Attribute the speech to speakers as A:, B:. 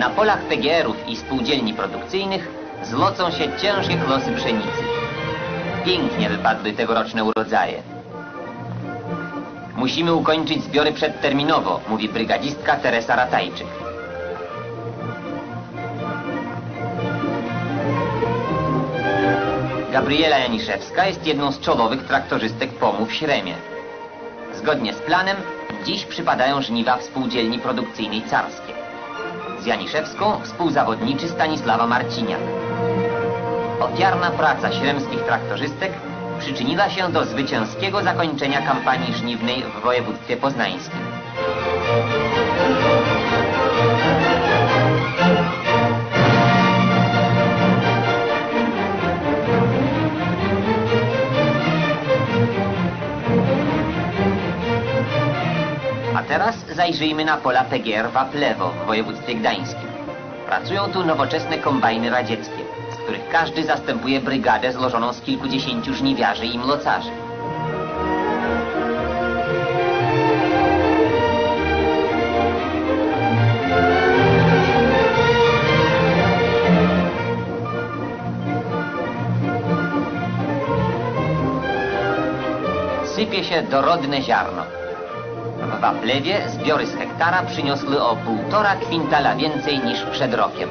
A: Na polach PGR-ów i spółdzielni produkcyjnych zlocą się ciężkie klosy pszenicy. Pięknie wypadły tegoroczne urodzaje. Musimy ukończyć zbiory przedterminowo, mówi brygadzistka Teresa Ratajczyk. Gabriela Janiszewska jest jedną z czołowych traktorzystek POMU w Śremie. Zgodnie z planem, dziś przypadają żniwa w spółdzielni produkcyjnej Carskie. Z Janiszewską współzawodniczy Stanisława Marciniak. Ofiarna praca śremskich traktorzystek przyczyniła się do zwycięskiego zakończenia kampanii żniwnej w województwie poznańskim. A teraz zajrzyjmy na pola PGR Waplewo w województwie gdańskim. Pracują tu nowoczesne kombajny radzieckie, z których każdy zastępuje brygadę złożoną z kilkudziesięciu żniwiarzy i mlocarzy. Sypie się dorodne ziarno. W Waplewie zbiory z hektara przyniosły o półtora kwintala więcej niż przed rokiem.